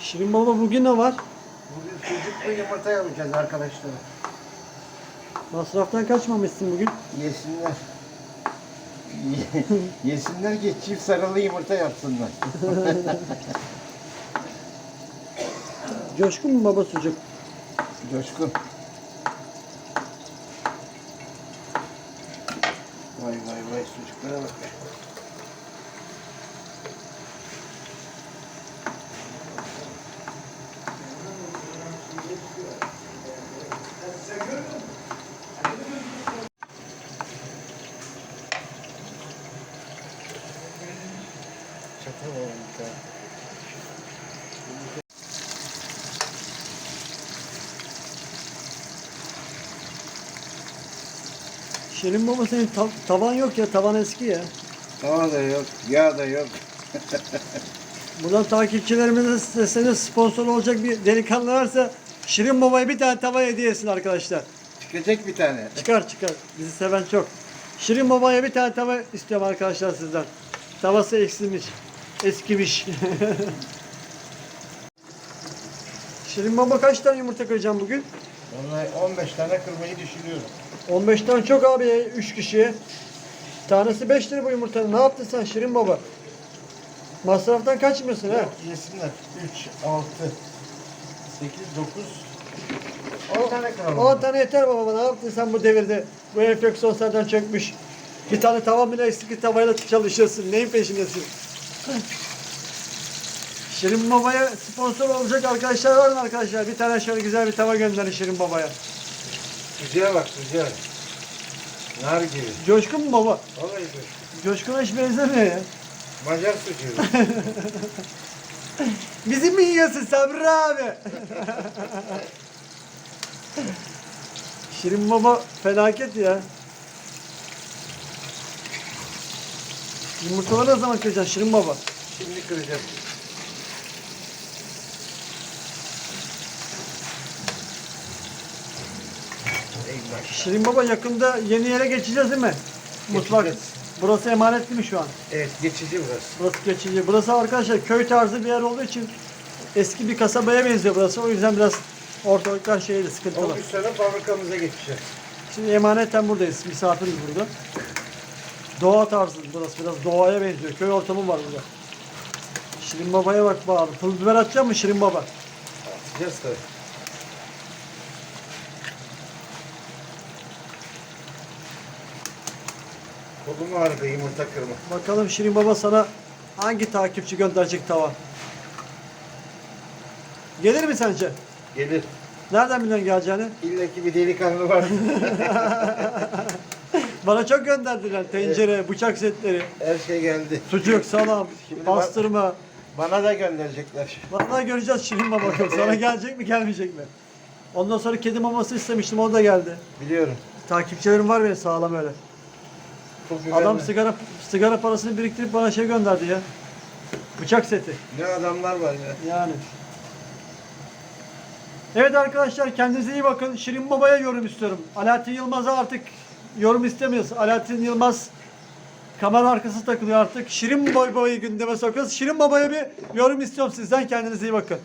Şirin baba bugün ne var? Bugün sucuklu yumurta yapacağız arkadaşlar. Masraftan kaçmamışsın bugün. Yesinler. Ye- Yesinler ki çift sarılı yumurta yapsınlar. Coşkun mu baba sucuk? Coşkun. Vay vay vay sucuklara bak. Şirin baba senin ta- tavan yok ya tavan eski ya. Tava da yok, yağ da yok. Buradan takipçilerimize sesleniyor sponsor olacak bir delikanlı varsa Şirin babaya bir tane tava hediye etsin arkadaşlar. Çıkacak bir tane. Çıkar çıkar. Bizi seven çok. Şirin babaya bir tane tava istiyorum arkadaşlar sizden. Tavası eksilmiş. Eskimiş. Şirin baba kaç tane yumurta kıracağım bugün? Vallahi 15 tane kırmayı düşünüyorum. 15 tane çok abi 3 kişiye. Tanesi 5 lira bu yumurtanın. Ne yaptın sen Şirin baba? Masraftan kaçmıyorsun ha? Yesinler. 3, 6, 8, 9, 10 tane kıralım. 10 tane yeter baba. Ne yaptın sen bu devirde? Bu enfeksiyon senden çökmüş. Bir tane tava bile eksik tavayla çalışıyorsun. Neyin peşindesin? Şirin Baba'ya sponsor olacak arkadaşlar var mı arkadaşlar? Bir tane şöyle güzel bir tava gönderin Şirin Baba'ya. Sucuğa bak sucuğa. Nar gibi. Coşkun mu baba? Vallahi coşkun. Coşkun'a hiç benzemiyor ya. Macar sucuğu. Bizi mi yiyorsun Sabri abi? Şirin Baba felaket ya. Yumurtaları ne zaman kıracaksın Şirin Baba? Şimdi kıracağız. Eyvah. Şirin Baba yakında yeni yere geçeceğiz değil mi? Mutfak. Geçeceğiz. Burası emanetli mi şu an? Evet geçici burası. Burası geçici. Burası arkadaşlar köy tarzı bir yer olduğu için eski bir kasabaya benziyor burası. O yüzden biraz ortalıklar şeyli sıkıntılı. 13 sene fabrikamıza geçeceğiz. Şimdi emaneten buradayız. Misafiriz burada. Doğa tarzı burası. Biraz doğaya benziyor. Köy ortamı var burada. Şirin Baba'ya bak bağlı. Pul biber atacak mı Şirin Baba? Atacağız tabii. Kolum ağrıdı yumurta kırma. Bakalım Şirin Baba sana hangi takipçi gönderecek tava? Gelir mi sence? Gelir. Nereden biliyorsun geleceğini? İlla ki bir delikanlı var. Bana çok gönderdiler. Tencere, bıçak setleri, Her şey geldi. sucuk, salam, Şimdi bak- pastırma. Bana da gönderecekler. Vallahi göreceğiz Şirin Baba. bakalım. Sana gelecek mi gelmeyecek mi? Ondan sonra kedi maması istemiştim. O da geldi. Biliyorum. Takipçilerim var benim sağlam öyle. Adam sigara sigara parasını biriktirip bana şey gönderdi ya. Bıçak seti. Ne adamlar var ya. Yani. Evet arkadaşlar kendinize iyi bakın. Şirin Baba'ya yorum istiyorum. Alaaddin Yılmaz'a artık yorum istemiyoruz. Alaaddin Yılmaz kamera arkası takılıyor artık. Şirin Baba'yı gündeme sokuyoruz. Şirin Baba'ya bir yorum istiyorum sizden. Kendinize iyi bakın.